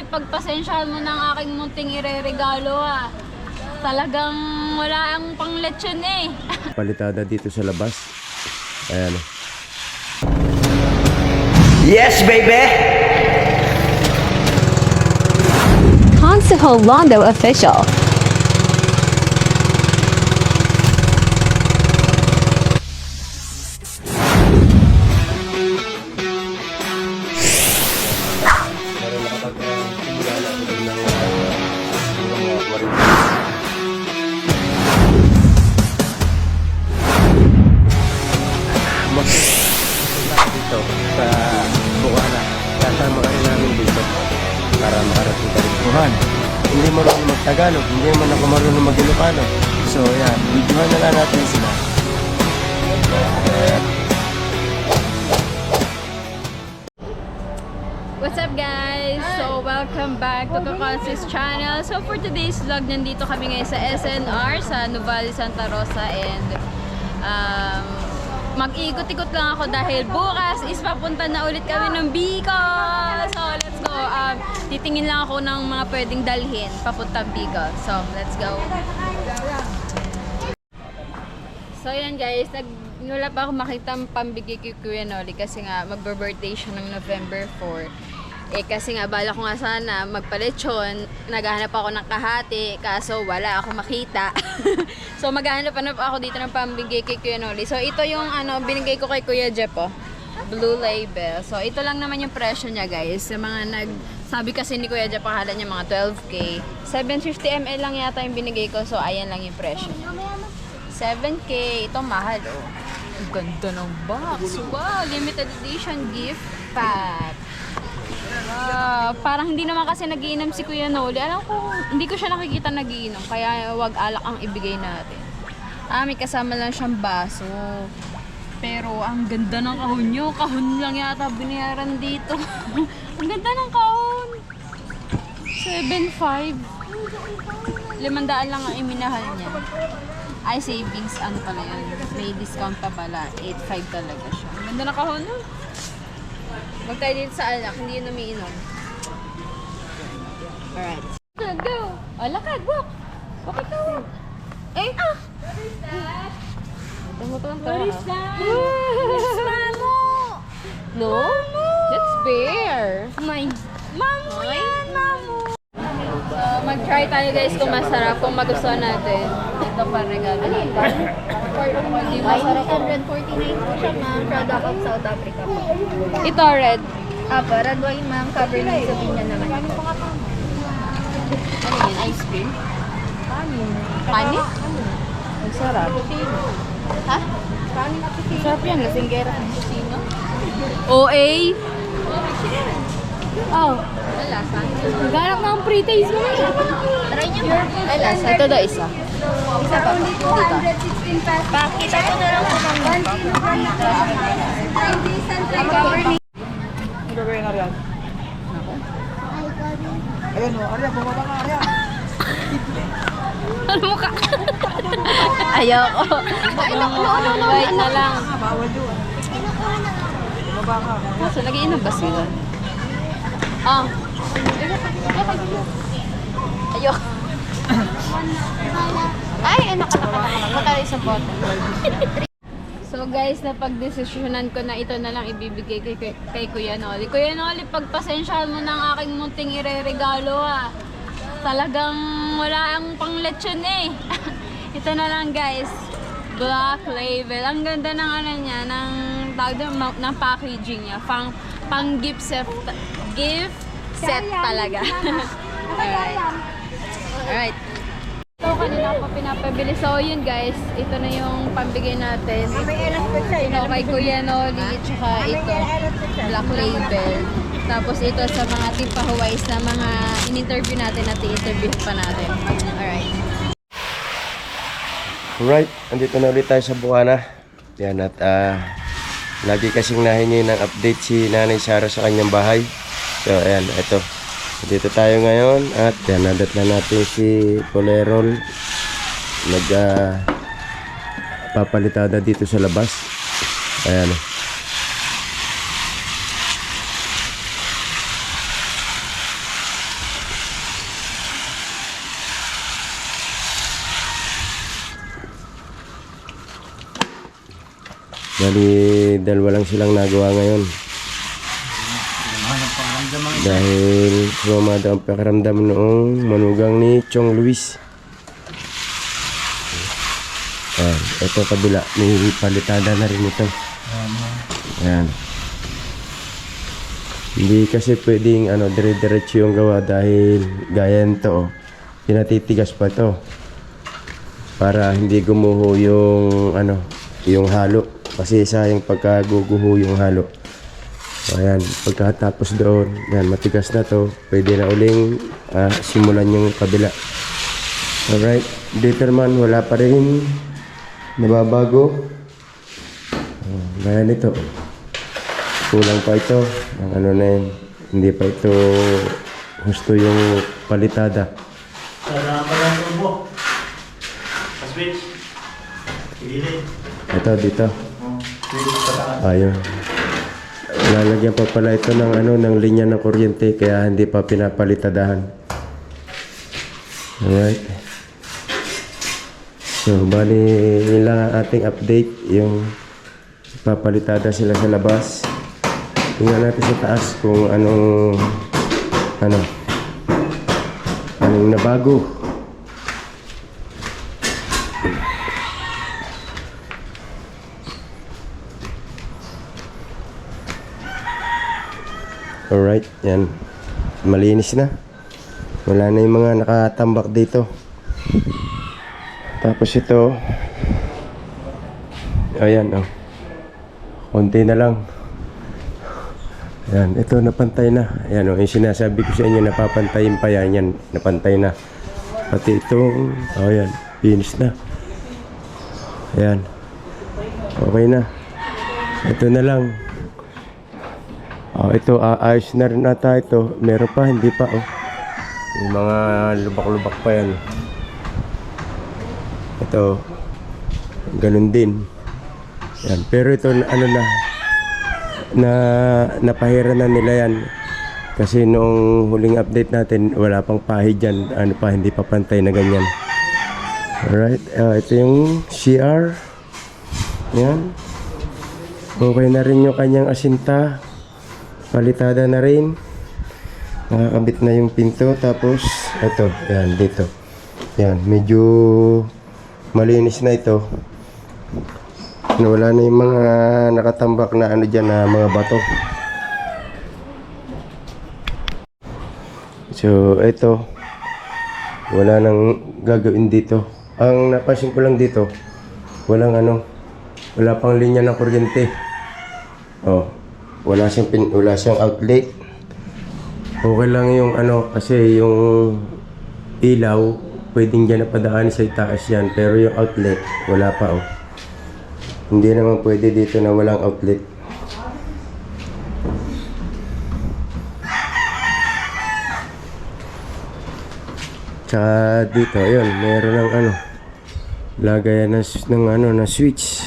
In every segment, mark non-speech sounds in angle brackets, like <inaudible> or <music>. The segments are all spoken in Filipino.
Oli, pagpasensyahan mo ng aking munting ireregalo ha. Talagang wala ang pang lechon eh. <laughs> Palitada dito sa labas. Ayan. Yes, baby! Consejo Londo official. Dito sa Bukana. Kasama ka rin namin dito para makarating ka rin. Buhan, hindi mo marunong mag-Tagalog, hindi mo na marunong mag-Ilocano. So, yan, videohan na lang natin sila. What's up guys? So welcome back to Kakansis channel. So for today's vlog, nandito kami ngayon sa SNR sa Nuvali Santa Rosa and um, mag-ikot-ikot lang ako dahil bukas is papunta na ulit kami ng Bicol. So let's go. Um, titingin lang ako ng mga pwedeng dalhin papuntang Bicol. So let's go. So yan guys, nag wala pa ako makita ang pambigay kay Kuya Noli kasi nga magbe-birthday siya ng November 4. Eh kasi nga bala ko nga sana magpalechon, naghahanap ako ng kahati kaso wala ako makita. <laughs> so maghahanap pa ako dito ng pambigay kay Kuya Noli. So ito yung ano binigay ko kay Kuya Jeff oh. Blue Label. So ito lang naman yung presyo niya guys. Sa mga nag sabi kasi ni Kuya Jeff akala niya mga 12k. 750 ml lang yata yung binigay ko. So ayan lang yung presyo niya. 7K. Ito mahal, oh. Ang ganda ng box. Wow, limited edition gift pack. Wow, parang hindi naman kasi nagiinom si Kuya Noli. Alam ko, hindi ko siya nakikita nagiinom. Kaya wag alak ang ibigay natin. Ah, may kasama lang siyang baso. Pero ang ganda ng kahon nyo. Kahon lang yata binayaran dito. <laughs> ang ganda ng kahon. 7.5. Limandaan lang ang iminahal niya. Ay, savings, ano pala yan. May discount pa pala. 8.5 talaga siya. Ang ganda na kahon nun. Huwag tayo dito sa alak, hindi yun umiinom. Alright. Go! O, lakad, walk! Walk ikaw, walk! Eh! Ah! What is that? It's Mamo! No? That's bear. My... Mamo yan, Mamo! So, mag-try tayo guys kung masarap, kung magustuhan natin. Ito pa regalo. Ano yun? Hindi masarap po. 149 po siya, ma'am. Product of South Africa po. Ito red. Apo, red wine, ma'am. Cabernet Sauvignon naman. Ano yun? Ice cream? Kanin? Ang sarap. Ha? Sarap yan. Lasinggera. Cappuccino? OA? Oh. Lasa? Naghanap ng pre-taste mo. Lasa. Ito daw isa. Isa pa po. Dito. Pakita ko na lang po, ma'am. 1 kilogram na po. Cabernet. Ano gagawin na riyan? Ayun o, Arya, bumaba ka, Arya. Ano mo ka? Ayoko. Wait na lang. Ah, bawal yun. Bumaba ka. Kaso nagiinom ba sila? Ah. Ayoko. Ay, ano ka na Magkala isang bottle. So guys, napagdesisyonan ko na ito na lang ibibigay kay, kay, kay Kuya Noli. Kuya Noli, pagpasensyahan mo ng aking munting ireregalo ha. Talagang wala ang pang lechon eh. <laughs> ito na lang guys. Black label. Ang ganda ng ano niya, ng, tawag doon, ng packaging niya. Pang, pang gift set, gift set talaga. <laughs> <laughs> Alright. Alright. Ito kanina pa pinapabili. So yun guys, ito na yung pambigay natin. Ito kay Kuya Noli, tsaka ito, Black Label. Tapos ito sa mga Tipa na mga in-interview natin at i-interview pa natin. Alright. Alright, andito na ulit tayo sa Bukana. Yan at ah, lagi kasing nahingi ng update si Nanay Sara sa kanyang bahay. So ayan, ito. Dito tayo ngayon at kanadat na natin si Polerol. Nag uh, papalitada dito sa labas. Ayan. Bali, dalawa lang silang nagawa ngayon. Dahil sumamada ang pakiramdam noong manugang ni Chong Luis. Ayan, ito kabila. May palitada na rin ito. Ayan. Hindi kasi pwedeng ano, dire-diretso yung gawa dahil gaya nito, oh, pinatitigas pa to para hindi gumuho yung ano, yung halo. Kasi sayang pagka guguho yung halo. So, ayan, pagkatapos doon, yan, matigas na to, pwede na uling ah, simulan yung kabila. Alright, dito naman wala pa rin nababago. Oh, gaya nito. Kulang pa ito. Ang ano na yun, hindi pa ito gusto yung palitada. Ito dito. Ayun. Lalagyan pa pala ito ng ano ng linya ng kuryente kaya hindi pa pinapalitadahan. Alright. So, bali yun ating update yung papalitada sila sa labas. Tingnan natin sa taas kung anong ano anong nabago. Alright, yan. Malinis na. Wala na yung mga nakatambak dito. Tapos ito, ayan oh. Konti na lang. Ayan, ito napantay na. Ayan oh, yung sinasabi ko sa inyo, napapantayin pa yan. Yan, napantay na. Pati itong, oh ayan, finish na. Ayan. Okay na. Ito na lang. Oh, ito, aayos na rin ata ito. Meron pa, hindi pa oh. Yung mga lubak-lubak pa yan. Ito, ganun din. Yan. Pero ito, ano na, na napahira na nila yan. Kasi noong huling update natin, wala pang pahid dyan. Ano pa, hindi pa pantay na ganyan. Alright, ah, ito yung CR. Yan. Okay na rin yung kanyang asinta. Palitada na rin. Nakakabit na yung pinto. Tapos, ito, yan, dito. Yan, medyo malinis na ito. Wala na yung mga nakatambak na ano dyan na mga bato. So, ito. Wala nang gagawin dito. Ang napansin ko lang dito, walang ano, wala pang linya ng kuryente. Oh, wala siyang pin, wala siyang outlet. Okay lang yung ano, kasi yung ilaw, pwedeng dyan napadaan sa itaas yan. Pero yung outlet, wala pa oh. Hindi naman pwede dito na walang outlet. Tsaka dito, ayun, meron ng ano, lagayan ng, ng ano, na switch.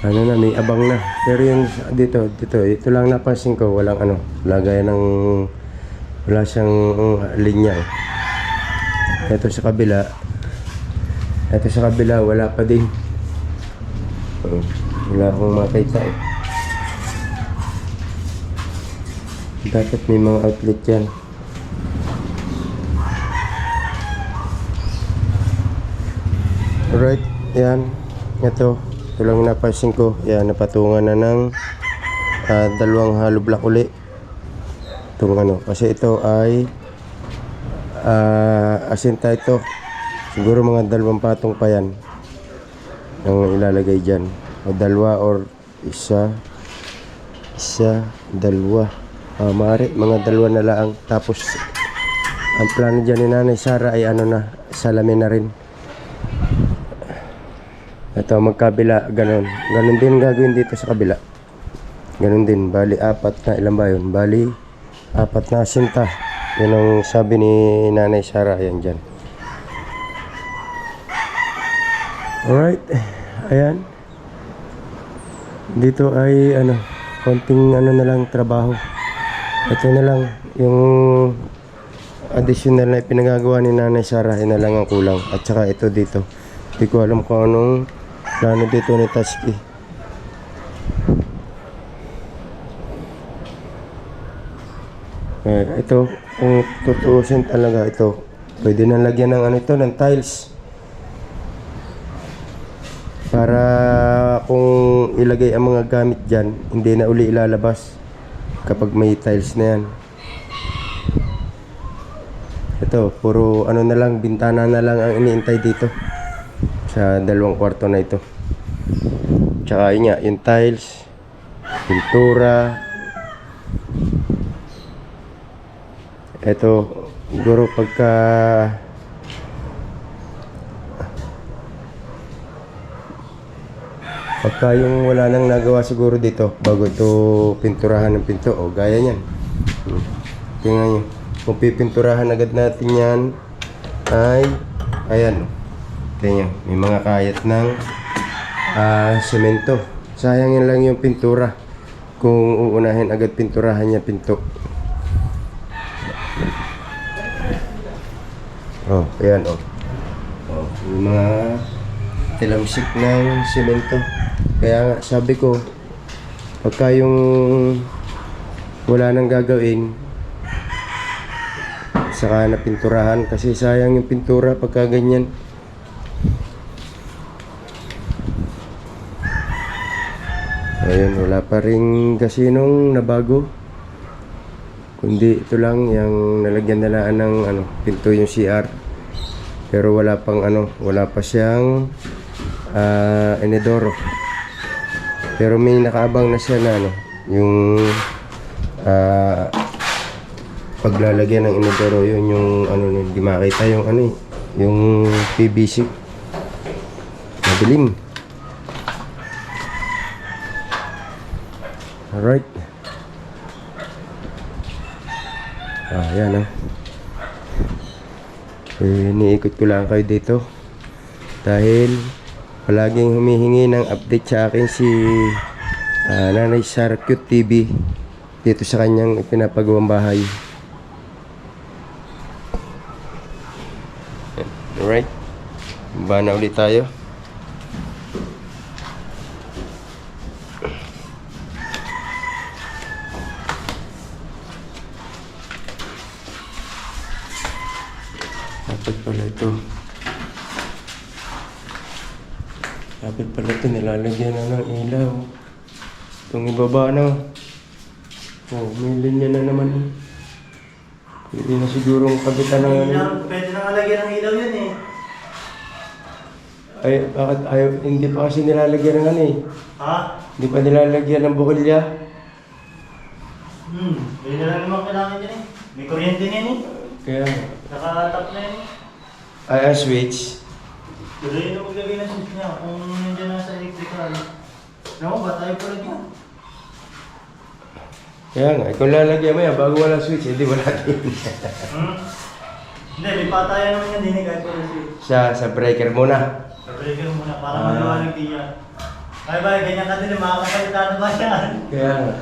Ano na, may abang na. Pero yung dito, dito, ito lang napansin ko, walang ano, lagayan ng, wala siyang uh, linya. Ito sa kabila, ito sa kabila, wala pa din. Oh, wala akong makita eh. Dapat may mga outlet yan. Alright, yan. Ito, ito lang napansin ko. Yan, napatungan na ng ah, dalawang hollow block uli. Itong ano, kasi ito ay ah, asinta ito. Siguro mga dalawang patong pa yan ang ilalagay dyan. O dalawa or isa, isa, dalawa. Ah, maaari, mga dalawa na lang. Tapos, ang plano dyan ni Nanay Sara ay ano na, salamin na rin. Ito, magkabila, ganun. Ganun din gagawin dito sa kabila. Ganun din, bali apat na, ilan ba yun? Bali, apat na sinta. Yun ang sabi ni Nanay Sara, ayan dyan. Alright, ayan. Dito ay ano, konting ano na lang trabaho. Ito na lang, yung additional na pinagagawa ni Nanay Sara, yun na lang ang kulang. At saka ito dito, hindi ko alam kung anong Plano dito ni Taski. Eh, ito, kung tutuusin talaga ito, pwede na lagyan ng ano ito, ng tiles. Para kung ilagay ang mga gamit dyan, hindi na uli ilalabas kapag may tiles na yan. Ito, puro ano na lang, bintana na lang ang iniintay dito sa dalawang kwarto na ito. Tsaka yun nga, yung tiles, pintura. Ito, siguro pagka Pagka yung wala nang nagawa siguro dito bago ito pinturahan ng pinto o gaya niyan. Hmm. Tingnan nyo. Kung pipinturahan agad natin yan ay ayan. Tingnan nyo. May mga kayat ng ah, semento. Sayang yan lang yung pintura. Kung uunahin agad pinturahan niya pinto. Oh, ayan oh. Oh, yung mga tilamsik ng semento. Kaya nga, sabi ko, pagka yung wala nang gagawin, saka na pinturahan kasi sayang yung pintura pagka ganyan. Ayun, wala pa rin kasinong nabago. Kundi ito lang yung nalagyan na lang ng ano, pinto yung CR. Pero wala pang ano, wala pa siyang ah, inedoro. Pero may nakaabang na siya na ano, yung ah, paglalagyan ng inodoro yun yung ano hindi makita yung ano eh, yung PVC madilim alright ah yan ah eh, iniikot ko lang kayo dito dahil palaging humihingi ng update sa akin si ah, Nanay Sara Cute TV dito sa kanyang pinapagawang bahay. Alright. Ba na ulit tayo. Ito. Dapat pala ito nilalagyan na ng ilaw. Itong ibaba na. Oh, may linya na naman. Hindi na sigurong kabitan ng ano. Pwede na kalagyan ng ilaw yan eh. Ay, bakit ayaw, hindi pa kasi nilalagyan ng ano eh. Ha? Hindi pa nilalagyan ng bukilya. Hmm, yun na lang naman kailangan dyan eh. May kuryente na yan eh. Kaya, Nakatap na yan eh. Ay, ah, switch. Tuloy na maglagay ng switch niya kung nandiyan na sa electrical. Naku, ba tayo pala dyan? Kaya nga, kung lalagyan mo yan, bago wala switch, hindi wala din. Hmm? Hindi, may patayan naman yan din eh kahit wala switch. sa, sa breaker muna. Pabalik ka muna para Ah. maliwanag din yan. Ay ba, ganyan ka din eh, makakapalitan ba yan? Kaya nga.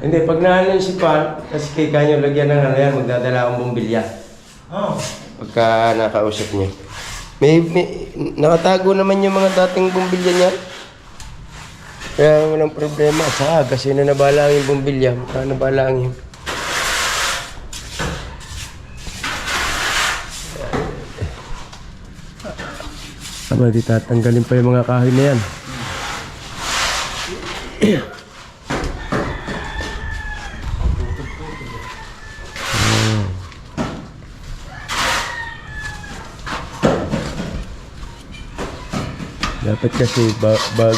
hindi, pag naanin si Pan, kasi kay kanyo lagyan ng ano yan, magdadala akong bumbilya. Oo. Pagka nakausap niyo. May, may, nakatago naman yung mga dating bumbilya niya. Kaya walang problema. Sa kasi na nabala ang yung bumbilya. Mukha nabala ang yun. Aba, di tatanggalin pa yung mga kahoy na yan. Dapat kasi ba bag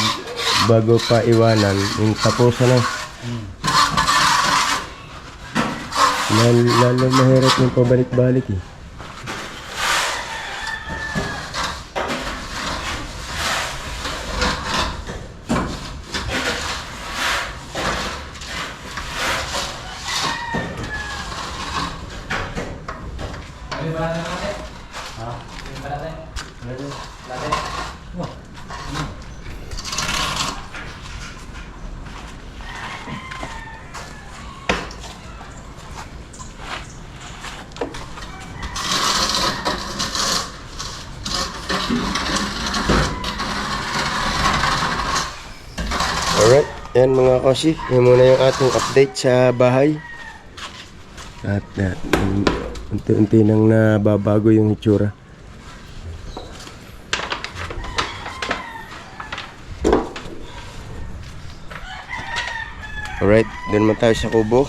bago pa iwanan, yung tapusan na. Mm. Lalo, lalo mahirap yung pabalik-balik eh. Ano ba na natin? Ha? Ano ba natin? Ano! Alright, yan mga koshi. Yan muna yung ating update sa bahay. At, at unti-unti nang nababago yung itsura. Alright, doon naman tayo sa kubo.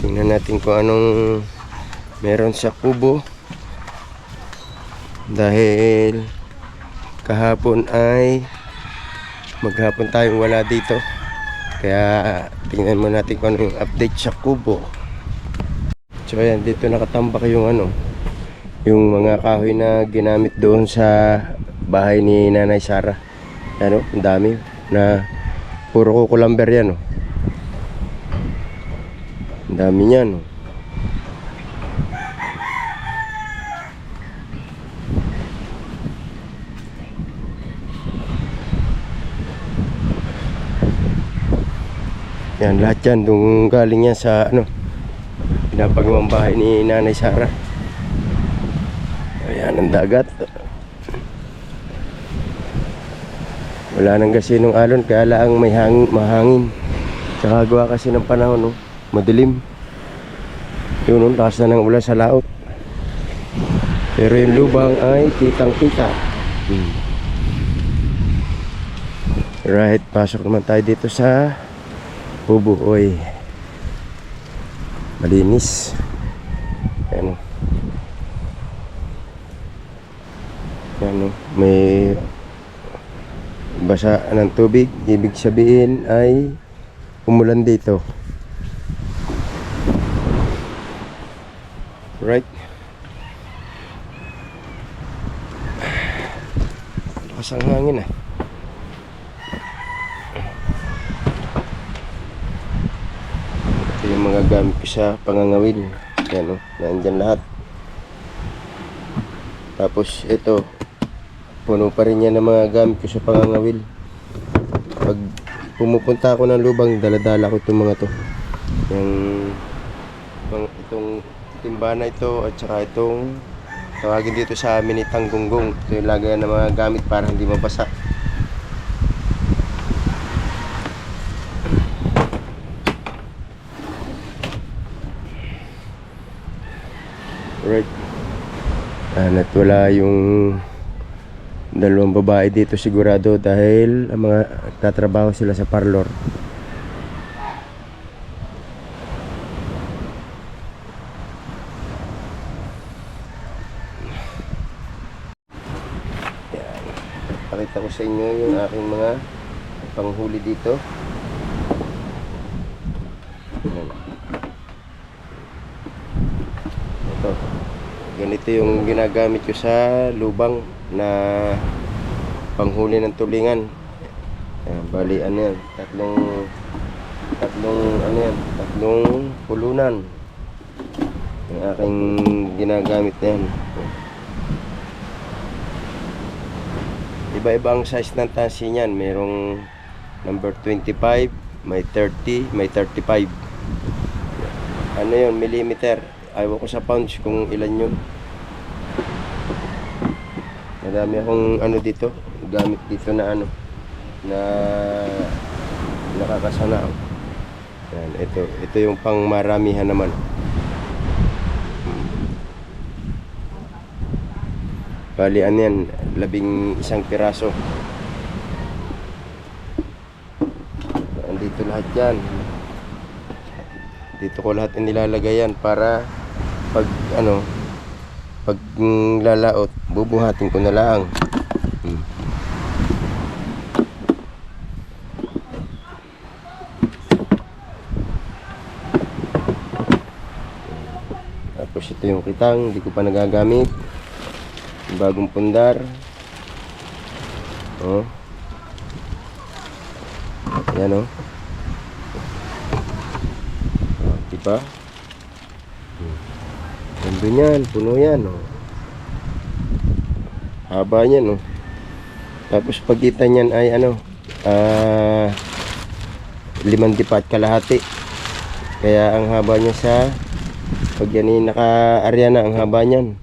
Tingnan natin kung anong meron sa kubo. Dahil kahapon ay maghapon tayong wala dito. Kaya tingnan mo natin kung ano yung update sa kubo. So ayan, dito nakatambak yung ano, yung mga kahoy na ginamit doon sa bahay ni Nanay Sara. Ano, ang dami na puro kuko lumber yan, oh. Ang dami niyan, oh. Yan, lahat yan. Dung galing yan sa ano, pinapagawang bahay ni Nanay Sara. Ayan, ang dagat. Wala nang kasi nung alon, kaya lang may hangin, mahangin. Tsaka gawa kasi ng panahon, no? Madilim. Yun, no? taas na ng ulan sa laot. Pero yung lubang ay kitang-kita. Hmm. Right, pasok naman tayo dito sa Bubo, oy. Malinis. Ayan o. Ayan o. May basa ng tubig. Ibig sabihin ay umulan dito. Right. Lakas ang hangin ah. Ito yung mga gamit ko sa pangangawin. Yan o, nandyan lahat. Tapos ito, puno pa rin yan ng mga gamit ko sa pangangawil. Pag pumupunta ako ng lubang, daladala ko itong mga to. Yung, itong, itong timba na ito at saka itong tawagin dito sa amin ni tanggunggong. Ito yung lagayan ng mga gamit para hindi mabasa. Right. And at wala yung dalawang babae dito sigurado dahil ang mga tatrabaho sila sa parlor. Yan. Pakita ko sa inyo yung aking mga panghuli dito. Yan. Ito. Ganito yung ginagamit ko sa lubang na panghuli ng tulingan. Ayan, bali ano yan, tatlong tatlong ano yan, tatlong pulunan. Yung aking ginagamit na yan. Iba-iba ang size ng tansi niyan. Merong number 25, may 30, may 35. Ano yun, millimeter. Ayaw ko sa pounds kung ilan yun. Madami akong ano dito, gamit dito na ano, na nakakasana. Yan, ito, ito yung pang maramihan naman. Bali, ano yan, labing isang piraso. Andito lahat yan. Dito ko lahat inilalagay yan para pag ano, pag lalaot, bubuhatin ko na lang. Hmm. Tapos ito yung kitang, hindi ko pa nagagamit. Bagong pundar. Oh. Ayan oh. Oh, diba? Nandun yan, puno yan, oh. Haba niyan, oh. Tapos pagitan niyan ay ano, ah, limang dipat kalahati. Kaya ang haba niya sa, pag yan ay naka-area na, ang haba niyan.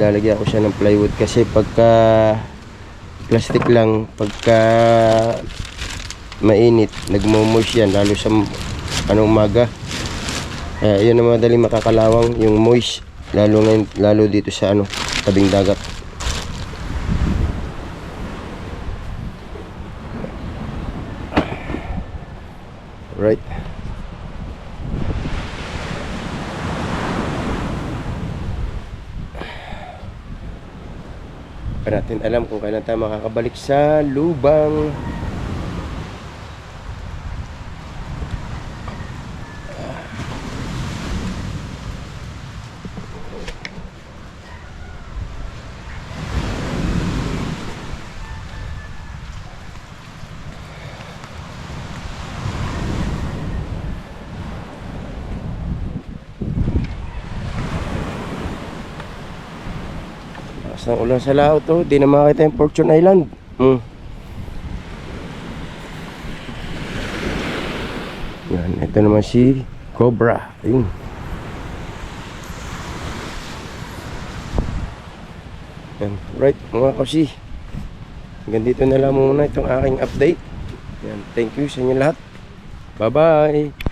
Lalagyan ko siya ng plywood kasi pagka plastic lang pagka mainit, nagmo-moist yan lalo sa anong umaga. Kaya yun ang madaling makakalawang yung moist lalo ngayon, lalo dito sa ano, tabing dagat. Right. Pa natin alam kung kailan tayo makakabalik sa lubang. Lakas ng ulan sa laot to. Di na makita yung Fortune Island. Hmm. Yan, ito naman si Cobra. Ayun. Yan, right mga kasi. Hanggang dito na lang muna itong aking update. Yan, thank you sa inyo lahat. Bye-bye.